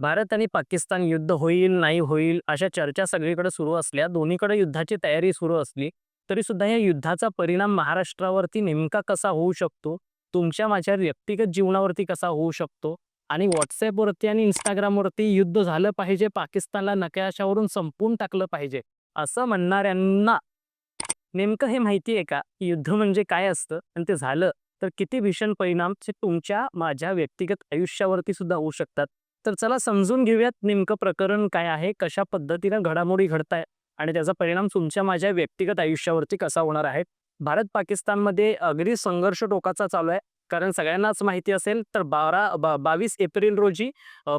भारत आणि पाकिस्तान युद्ध होईल, नाही होईल अशा चर्चा सगळीकडे सुरू असल्या, दोन्हीकडे युद्धाची तयारी सुरू असली, तरी सुद्धा या युद्धाचा परिणाम महाराष्ट्रावरती नेमका कसा होऊ शकतो, तुमच्या माझ्या व्यक्तिगत जीवनावरती कसा होऊ शकतो? आणि व्हॉट्सअपवरती आणि इंस्टाग्रामवरती युद्ध झालं पाहिजे, पाकिस्तानला नकाशावरून संपवून टाकलं पाहिजे, असं म्हणणाऱ्यांना नेमकं हे माहिती आहे का, युद्ध म्हणजे काय असतं? आणि ते झालं तर किती भीषण परिणाम तुमच्या माझ्या व्यक्तिगत आयुष्यावरती सुद्धा होऊ शकतात. तर चला समजून घेऊयात नेमकं प्रकरण काय आहे, कशा पद्धतीनं घडामोडी घडताय आणि त्याचा परिणाम तुमच्या माझ्या व्यक्तिगत आयुष्यावरती कसा होणार आहे. भारत पाकिस्तानमध्ये अगदी संघर्ष टोकाचा चालू आहे. कारण सगळ्यांनाच माहिती असेल तर बारा बा 22 एप्रिल रोजी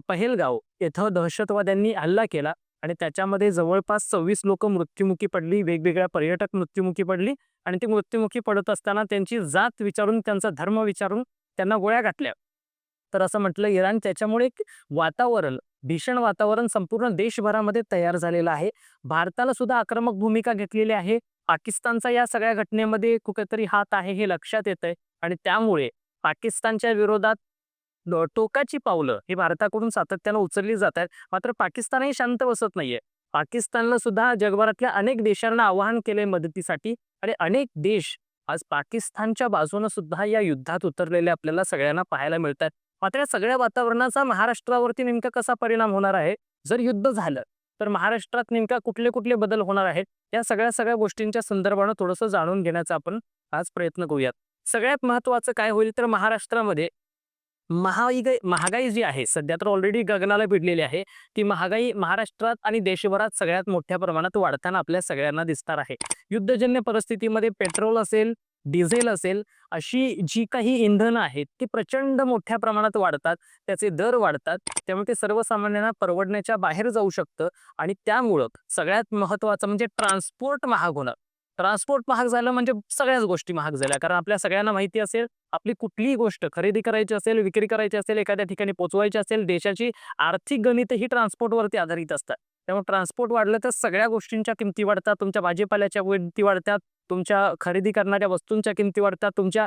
पहेलगाव येथं दहशतवाद्यांनी हल्ला केला आणि त्याच्यामध्ये जवळपास 26 लोकं मृत्युमुखी पडली, वेगवेगळ्या पर्यटक मृत्युमुखी पडली आणि ती मृत्युमुखी पडत असताना त्यांची जात विचारून, त्यांचा धर्म विचारून त्यांना गोळ्या घातल्या. तर असं म्हटलं इराण त्याच्यामुळे एक वातावरण, भीषण वातावरण संपूर्ण देशभरामध्ये तयार झालेलं आहे. भारताला सुद्धा आक्रमक भूमिका घेतलेली आहे. पाकिस्तानचा या सगळ्या घटनेमध्ये कुठेतरी हात आहे हे लक्षात येतंय आणि त्यामुळे पाकिस्तानच्या विरोधात टोकाची पावलं ही भारताकडून सातत्यानं उचलली जात आहेत. मात्र पाकिस्तानही शांत बसत नाहीये. पाकिस्तानला सुद्धा जगभरातल्या अनेक देशांना आवाहन केलंय मदतीसाठी आणि अनेक देश आज पाकिस्तानच्या बाजूनं सुद्धा या युद्धात उतरलेले आपल्याला सगळ्यांना पाहायला मिळतात. मात्र या सगळ्या वातावरणाचा महाराष्ट्रावरती नेमका कसा परिणाम होणार आहे? जर युद्ध झालं, तर महाराष्ट्रात नेमका कुठले-कुठले बदल होणार आहेत? या सगळ्या-सगळ्या गोष्टींच्या संदर्भानं थोडंसं जाणून घेण्याचा आपण आज प्रयत्न करूयात. सगळ्यात महत्वाचं काय होईल तर महाराष्ट्रामध्ये महागाई महागाई जी आहे सध्या तर ऑलरेडी गगनाला भिडलेली आहे. ती महागाई महाराष्ट्रात आणि देशभरात सगळ्यात मोठ्या प्रमाणात वाढताना आपल्या सगळ्यांना दिसणार आहे. युद्धजन्य परिस्थितीमध्ये पेट्रोल असेल, डिझेल असेल, अशी जी काही इंधनं आहेत, ती प्रचंड मोठ्या प्रमाणात वाढतात. त्याचे दर वाढतात. त्यामुळे ते सर्वसामान्यांना परवडण्याच्या बाहेर जाऊ शकतं आणि त्यामुळं सगळ्यात महत्त्वाचं म्हणजे ट्रान्सपोर्ट महाग होणार ट्रान्सपोर्ट महाग झालं म्हणजे सगळ्याच गोष्टी महाग झाल्या. कारण आपल्या सगळ्यांना माहिती असेल, आपली कुठलीही गोष्ट खरेदी करायची असेल, विक्री करायची असेल, एखाद्या ठिकाणी पोचवायची असेल, देशाची आर्थिक गणितं ही ट्रान्सपोर्टवरती आधारित असतात. त्यामुळे ट्रान्सपोर्ट वाढलं तर सगळ्या गोष्टींच्या किमती वाढतात. तुमच्या भाजीपाल्याच्या किमती वाढतात. तुमच्या खरेदी करणाऱ्या वस्तूंच्या किमती वाढतात. तुमच्या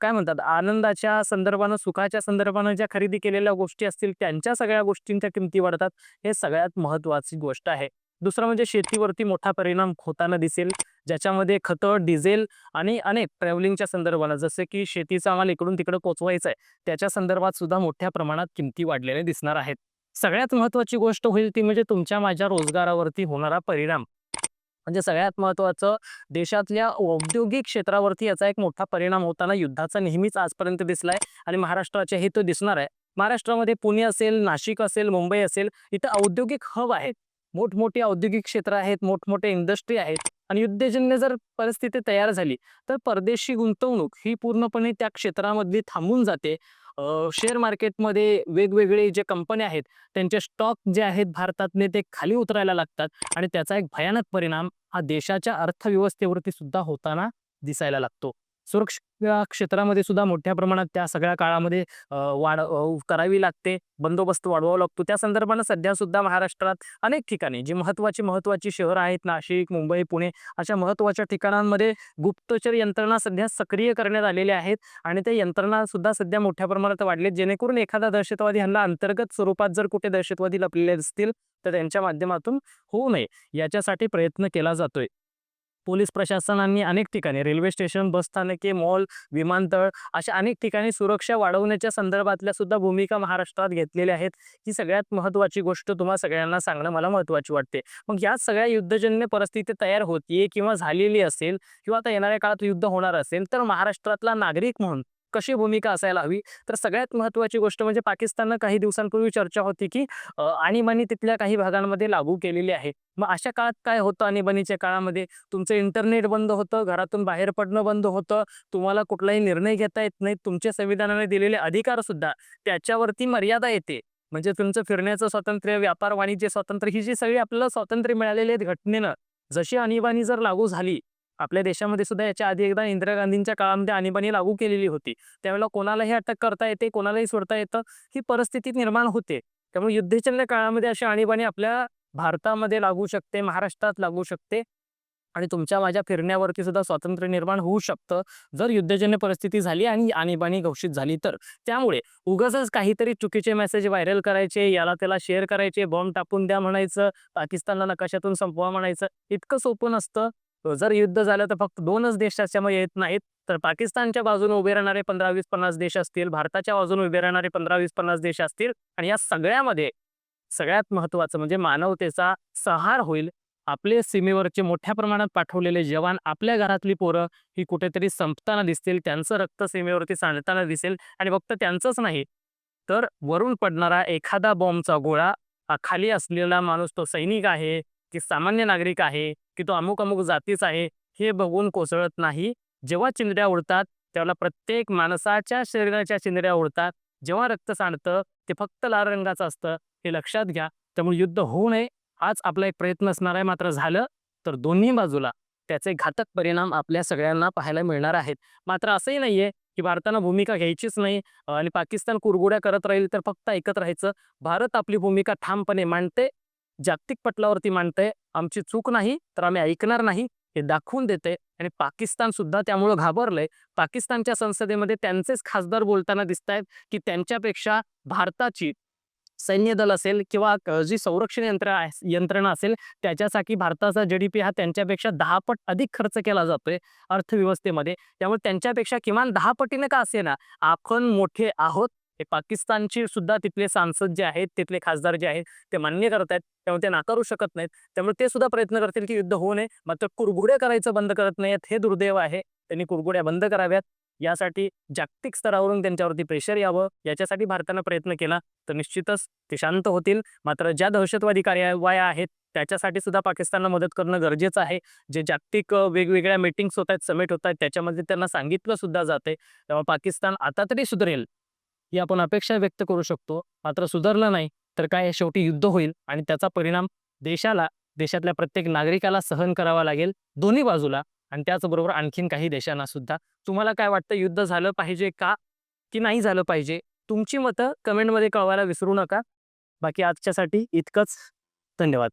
काय म्हणतात आनंदाच्या संदर्भानं, सुखाच्या संदर्भानं ज्या खरेदी केलेल्या गोष्टी असतील, त्यांच्या सगळ्या गोष्टींच्या किमती वाढतात. हे सगळ्यात महत्त्वाची गोष्ट आहे. दुसरं म्हणजे शेतीवरती मोठा परिणाम होताना दिसेल. ज्याच्यामध्ये खतं, डिझेल आणि अनेक ट्रॅव्हलिंगच्या संदर्भाला जसं की शेतीचा आम्हाला इकडून-तिकडं पोचवायचं आहे, त्याच्या संदर्भात सुद्धा मोठ्या प्रमाणात किमती वाढलेल्या दिसणार आहेत. सगळ्यात महत्त्वाची गोष्ट होईल ती म्हणजे तुमच्या माझ्या रोजगारावरती होणारा परिणाम. म्हणजे सगळ्यात महत्त्वाचं देशातल्या औद्योगिक क्षेत्रावरती याचा एक मोठा परिणाम होताना युद्धाचा नेहमीच आजपर्यंत दिसलाय आणि महाराष्ट्राच्याही तो दिसणार आहे. महाराष्ट्रामध्ये पुणे असेल, नाशिक असेल, मुंबई असेल, इथं औद्योगिक हब आहेत. मोठमोठी औद्योगिक क्षेत्र आहेत, मोठमोठे इंडस्ट्री आहेत आणि युद्धजन्य जर परिस्थिती तयार झाली, तर परदेशी गुंतवणूक ही पूर्णपणे त्या क्षेत्रामधली थांबून जाते. शेअर मार्केटमध्ये वेगवेगळे जे कंपन्या आहेत, त्यांचे स्टॉक जे आहेत भारतातले ते खाली उतरायला लागतात आणि त्याचा एक भयानक परिणाम हा देशाच्या अर्थव्यवस्थेवरती सुद्धा होताना दिसायला लागतो. सुरक्षा क्षेत्रामध्ये सुद्धा मोठ्या प्रमाणात त्या सगळ्या काळामध्ये वाढ करावी लागते. बंदोबस्त वाढवावा लागतो. त्या संदर्भानं सध्या सुद्धा महाराष्ट्रात अनेक ठिकाणी जी महत्त्वाची, महत्त्वाची शहरं आहेत नाशिक, मुंबई, पुणे अशा महत्त्वाच्या ठिकाणांमध्ये गुप्तचर यंत्रणा सध्या सक्रिय करण्यात आलेल्या आहेत आणि त्या यंत्रणा सुद्धा सध्या मोठ्या प्रमाणात वाढलेत. जेणेकरून एखादा दहशतवादी हल्ला अंतर्गत स्वरूपात जर कुठे दहशतवादी लपलेले असतील, तर त्यांच्या माध्यमातून होऊ नये याच्यासाठी प्रयत्न केला जातोय. पोलीस प्रशासनाने अनेक ठिकाणी रेल्वे स्टेशन, बसस्थानके, मॉल, विमानतळ अशा अनेक ठिकाणी सुरक्षा वाढवण्याच्या संदर्भातल्या सुद्धा भूमिका महाराष्ट्रात घेतलेल्या आहेत. ही सगळ्यात महत्त्वाची गोष्ट तुम्हा सगळ्यांना सांगणं मला महत्त्वाची वाटते. मग या सगळ्या युद्धजन्य परिस्थिती तयार होतीये किंवा झालेली असेल किंवा आता येणाऱ्या काळात युद्ध होणार असेल, तर महाराष्ट्रातला नागरिक म्हणून कशी भूमिका असायला हवी? तर सगळ्यात महत्त्वाची गोष्ट म्हणजे पाकिस्ताननं काही दिवसांपूर्वी चर्चा होती, की आणीबाणी तिथल्या काही भागांमध्ये लागू केलेली आहे. मग अशा काळात काय होतं आणीबाणीच्या काळामध्ये? तुमचं इंटरनेट बंद होतं, घरातून बाहेर पडणं बंद होतं, तुम्हाला कुठलाही निर्णय घेता येत नाही तुमच्या संविधानाने दिलेले अधिकार सुद्धा त्याच्यावरती मर्यादा येते. म्हणजे तुमचं फिरण्याचं स्वातंत्र्य, व्यापार वाणिज्य स्वातंत्र्य ही जी सगळी आपल्याला स्वातंत्र्य मिळालेली आहेत घटनेनं, जशी आणीबाणी जर लागू झाली, आपल्या देशामध्ये सुद्धा याच्या आधी एकदा इंदिरा गांधींच्या काळामध्ये आणीबाणी लागू केलेली होती. त्यावेळेला कोणालाही अटक करता येते, कोणालाही सोडता येतं, ही परिस्थिती निर्माण होते. त्यामुळे युद्धजन्य काळामध्ये अशी आणीबाणी आपल्या भारतामध्ये लागू शकते, महाराष्ट्रात लागू शकते आणि तुमच्या माझ्या फिरण्यावरती सुद्धा स्वातंत्र्य निर्माण होऊ शकतं जर युद्धजन्य परिस्थिती झाली आणि आणीबाणी घोषित झाली तर त्यामुळे उगाचच काहीतरी चुकीचे मेसेज व्हायरल करायचे याला त्याला शेअर करायचे बॉम्ब टाकून द्या म्हणायचं पाकिस्तानला नकाशातून संपवा म्हणायचं इतकं सोपं नसतं जर युद्ध झालं तर फक्त दोनच देश त्याच्यामध्ये येत नाहीत. तर पाकिस्तानच्या बाजूने उभे राहणारे पंधरा वीस पन्नास देश असतील भारताच्या बाजूने उभे राहणारे पंधरा वीस पन्नास देश असतील आणि या सगळ्यामध्ये सगळ्यात महत्वाचं म्हणजे मानवतेचा सहार होईल. आपले सीमेवरचे मोठ्या प्रमाणात पाठवलेले जवान आपल्या घरातली पोरं ही कुठेतरी संपताना दिसतील त्यांचं रक्त सीमेवरती सांडताना दिसेल आणि फक्त त्यांचंच नाही तर वरून पडणारा एखादा बॉम्बचा गोळा खाली असलेला माणूस तो सैनिक आहे की सामान्य नागरिक आहे की तो अमुक अमुक जातीच आहे हे बघून कोसळत नाही. जेव्हा चिंधड्या उडतात त्यावेळेला प्रत्येक माणसाच्या शरीराच्या चिंधड्या उडतात. जेव्हा रक्त सांडतं ते फक्त लाल रंगाचं असतं हे लक्षात घ्या. त्यामुळे युद्ध होऊ नये हाच आपला एक प्रयत्न असणार आहे. मात्र झालं तर दोन्ही बाजूला त्याचे घातक परिणाम आपल्या सगळ्यांना पाहायला मिळणार आहेत. मात्र असंही नाहीये की भारतानं भूमिका घ्यायचीच नाही आणि पाकिस्तान कुरगुड्या करत राहील तर फक्त ऐकत राहायचं. भारत आपली भूमिका ठामपणे मांडते जागतिक पटलावरती मांडते आमची चूक नाही तर आम्ही ऐकणार नाही हे दाखवून देते. आणि पाकिस्तान सुद्धा त्यामुळं घाबरलंय. पाकिस्तानच्या संसदेमध्ये त्यांचेच खासदार बोलताना दिसत आहेत की त्यांच्यापेक्षा भारताची सैन्य दल असेल किंवा जी संरक्षण यंत्र यंत्रणा असेल त्याच्यासाठी भारताचा जीडीपी हा त्यांच्यापेक्षा दहा पट अधिक खर्च केला जातोय अर्थव्यवस्थेमध्ये. त्यामुळे त्यांच्यापेक्षा किमान दहा पटीने का असेना आपण मोठे आहोत हे पाकिस्तानची सुद्धा तिथले सांसद जे आहेत तिथले खासदार जे आहेत ते मान्य करत आहेत. त्यामुळे ते नाकारू शकत नाहीत. त्यामुळे ते सुद्धा प्रयत्न करतील की युद्ध होऊ नये. मात्र कुरघुड्या करायचं बंद करत नाहीत हे दुर्दैव आहे. त्यांनी कुरघुड्या बंद कराव्यात. यासाठी जागतिक स्तरावरून त्यांच्यावरती प्रेशर यावं. याच्यासाठी भारतानं प्रयत्न केला तर निश्चितच ते शांत होतील. मात्र ज्या दहशतवादी कार्यवाया आहेत त्याच्यासाठी सुद्धा पाकिस्तानला मदत करणं गरजेचं आहे. जे जागतिक वेगवेगळ्या मीटिंग्स होत आहेत समिट होत आहेत त्याच्यामध्ये त्यांना सांगितलं सुद्धा जाते तेव्हा पाकिस्तान आता तरी सुधरेल. ही आपण अपेक्षा व्यक्त करू शकतो. मात्र सुधारलं नाही तर काय शेवटी युद्ध होईल आणि त्याचा परिणाम देशाला देशातल्या प्रत्येक नागरिकाला सहन करावा लागेल दोन्ही बाजूला. आणि त्याचबरोबर आणखीन काही देशांना सुद्धा. तुम्हाला काय वाटतं युद्ध झालं पाहिजे का की नाही झालं पाहिजे? तुमची मतं कमेंटमध्ये कळवायला विसरू नका. बाकी आजच्यासाठी इतकंच. धन्यवाद.